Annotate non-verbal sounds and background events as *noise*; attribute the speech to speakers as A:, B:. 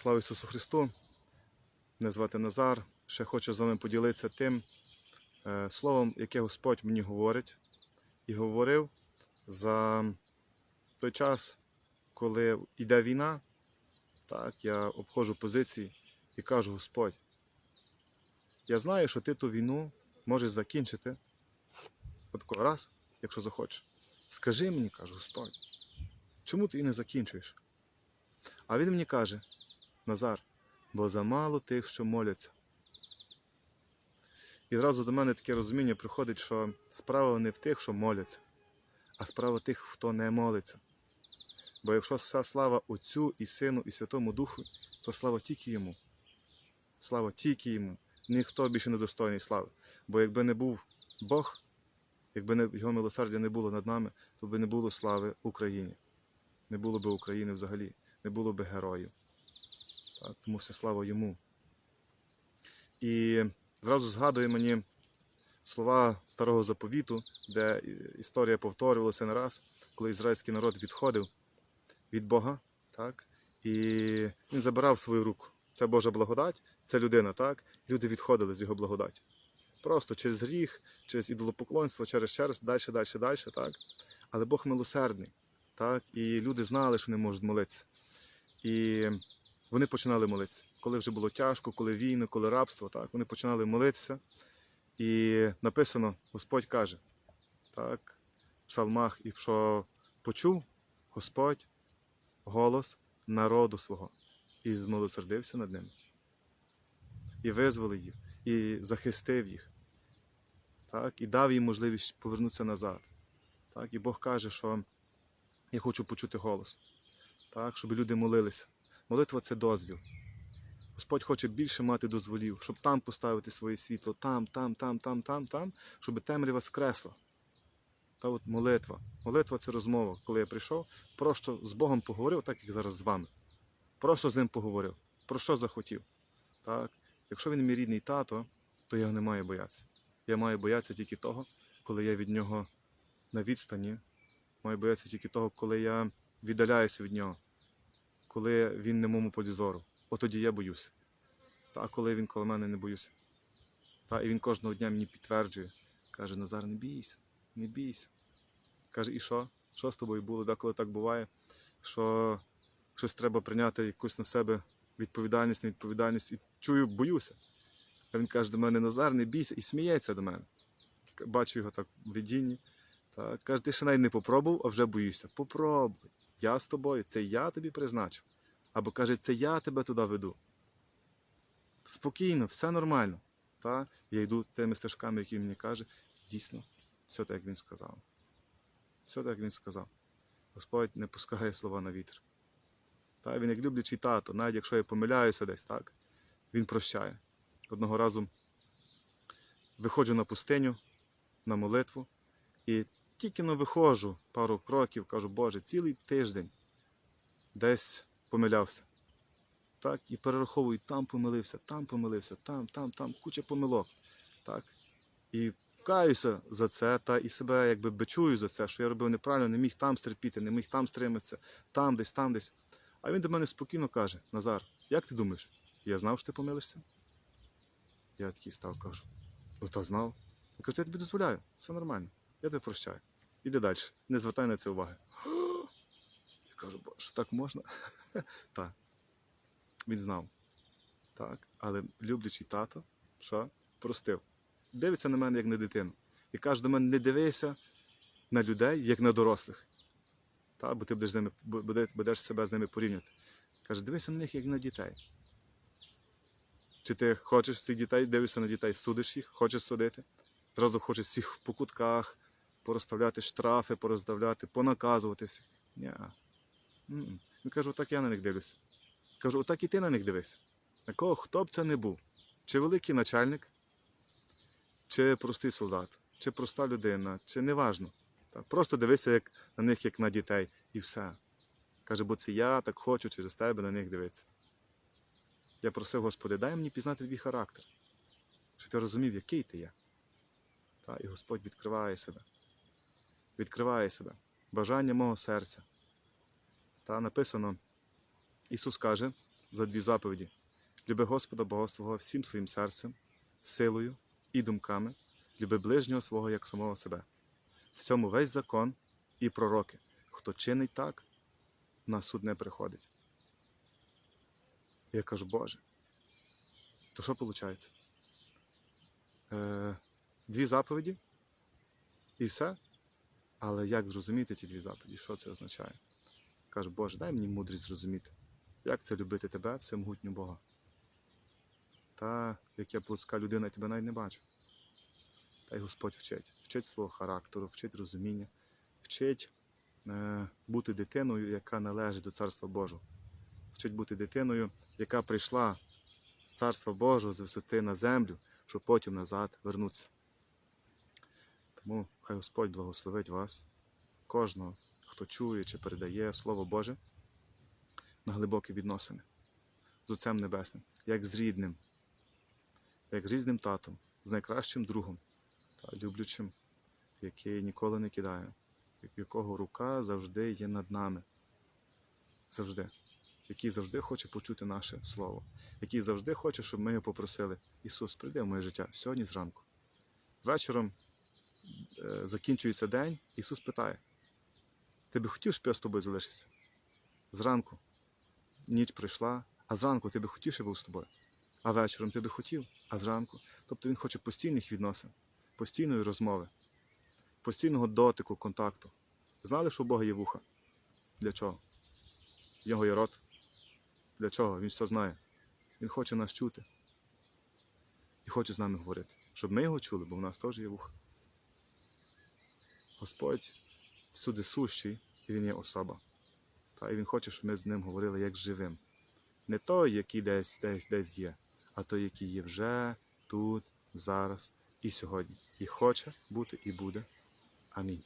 A: Слава Ісусу Христу! Мене звати Назар. Ще хочу з вами поділитися тим е, словом, яке Господь мені говорить, і говорив за той час, коли йде війна. Так, я обходжу позиції і кажу: Господь, я знаю, що ти ту війну можеш закінчити. Отако раз, якщо захочеш. Скажи мені, кажу, Господь, чому ти її не закінчуєш? А він мені каже: Назар, бо замало тих, що моляться. І зразу до мене таке розуміння приходить, що справа не в тих, що моляться, а справа тих, хто не молиться. Бо якщо вся слава Отцю і Сину, і Святому Духу, то слава тільки йому. Слава тільки йому. Ніхто більше не достойний слави. Бо якби не був Бог, якби не, його милосердя не було над нами, то би не було слави Україні. Не було би України взагалі, не було би героїв. Тому вся слава йому. І зразу згадує мені слова старого заповіту, де історія повторювалася не раз, коли ізраїльський народ відходив від Бога, так, і він забирав свою руку. Це Божа благодать, це людина, так? Люди відходили з його благодаті. Просто через гріх, через ідолопоклонство, через через, далі, далі, далі, так? Але Бог милосердний, так? І люди знали, що не можуть молитися. І вони починали молитися. Коли вже було тяжко, коли війни, коли рабство, так, вони починали молитися. І написано, Господь каже, так, в псалмах, і що почув Господь голос народу свого і змилосердився над ними. І визволив їх, і захистив їх, так, і дав їм можливість повернутися назад. Так, І Бог каже, що я хочу почути голос, так, щоб люди молилися. Молитва це дозвіл. Господь хоче більше мати дозволів, щоб там поставити своє світло, там, там, там, там, там, там, щоб темрява скресла. Та от молитва. Молитва це розмова. Коли я прийшов, просто з Богом поговорив, так як зараз з вами. Просто з ним поговорив. Про що захотів. Так? Якщо він мій рідний тато, то я його не маю боятися. Я маю боятися тільки того, коли я від нього на відстані. Маю боятися тільки того, коли я віддаляюся від нього, коли він не в моєму полі зору. От тоді я боюся. Та коли він коло мене не боюся. Та, і він кожного дня мені підтверджує, каже: Назар, не бійся, не бійся. Каже, і що? Що з тобою було? Деколи так буває, що щось треба прийняти якусь на себе відповідальність, невідповідальність. І чую, боюся. А він каже до мене, Назар, не бійся, і сміється до мене. Бачу його так в видінні. Та, каже, ти ще навіть не попробував, а вже боїшся. Попробуй. Я з тобою, це я тобі призначив. Або каже, це я тебе туди веду. Спокійно, все нормально. Та? Я йду тими стежками, які мені каже, дійсно, все так, як він сказав. Все так, як він сказав. Господь не пускає слова на вітер. Та? Він як люблячий тато, навіть якщо я помиляюся десь, так? він прощає. Одного разу виходжу на пустиню, на молитву, і тільки но виходжу пару кроків, кажу, Боже, цілий тиждень десь помилявся. Так, і перераховую, там помилився, там помилився, там, там, там, куча помилок. Так. І каюся за це, та і себе якби бичую за це, що я робив неправильно, не міг там стерпіти, не міг там стриматися, там десь, там десь. А він до мене спокійно каже: Назар, як ти думаєш? Я знав, що ти помилишся? Я такий став, кажу. Ну та знав. Я кажу, я тобі дозволяю, все нормально, я тебе прощаю. Іди далі, не звертай на це уваги. *gasps* Я кажу, що так можна? *laughs* Так. Він знав. Так. Але люблячий тато, що? Простив. Дивиться на мене, як на дитину. І каже до мене, не дивися на людей, як на дорослих. Так? Бо ти будеш, з ними, будеш себе з ними порівняти. Каже, дивися на них, як на дітей. Чи ти хочеш цих дітей, дивишся на дітей, судиш їх, хочеш судити? Зразу хочеш всіх по кутках, порозставляти штрафи, порозставляти, понаказувати всіх. Він каже, отак я на них дивлюся. Кажу, отак і ти на них дивися. На кого, хто б це не був? Чи великий начальник, чи простий солдат, чи проста людина, чи неважно. Так, просто дивися як, на них, як на дітей, і все. Каже, бо це я так хочу через тебе на них дивитися. Я просив, Господи, дай мені пізнати твій характер, щоб я розумів, який ти є. Та, і Господь відкриває себе. Відкриває себе. Бажання мого серця. Та написано, Ісус каже, за дві заповіді. Люби Господа Бога свого всім своїм серцем, силою і думками, люби ближнього свого як самого себе. В цьому весь закон і пророки. Хто чинить так, на суд не приходить. Я кажу, Боже, то що виходить? Е, дві заповіді і все. Але як зрозуміти ті дві заповіді? Що це означає? Кажу, Боже, дай мені мудрість зрозуміти, як це любити тебе, всемогутнього Бога. Та як я плотська людина, я тебе навіть не бачу. Та й Господь вчить. Вчить свого характеру, вчить розуміння, вчить е, бути дитиною, яка належить до Царства Божого. Вчить бути дитиною, яка прийшла з Царства Божого з висоти на землю, щоб потім назад вернутися. Тому хай Господь благословить вас, кожного, хто чує чи передає Слово Боже на глибокі відносини з Отцем Небесним, як з рідним, як з рідним татом, з найкращим другом та люблячим, який ніколи не кидає, якого рука завжди є над нами. Завжди. Який завжди хоче почути наше слово, який завжди хоче, щоб ми його попросили. Ісус, прийди в моє життя сьогодні зранку. Вечором закінчується день, Ісус питає: Ти би хотів, щоб я з тобою залишився? Зранку ніч прийшла, а зранку ти би хотів, щоб я був з тобою. А вечором ти би хотів, а зранку. Тобто Він хоче постійних відносин, постійної розмови, постійного дотику, контакту. Знали, що у Бога є вуха? Для чого? В нього є рот. Для чого? Він все знає. Він хоче нас чути і хоче з нами говорити, щоб ми його чули, бо в нас теж є вуха. Господь всюди сущий, і Він є особа. Та, і Він хоче, щоб ми з ним говорили як живим. Не той, який десь десь десь є, а той, який є вже тут, зараз і сьогодні. І хоче бути, і буде. Амінь.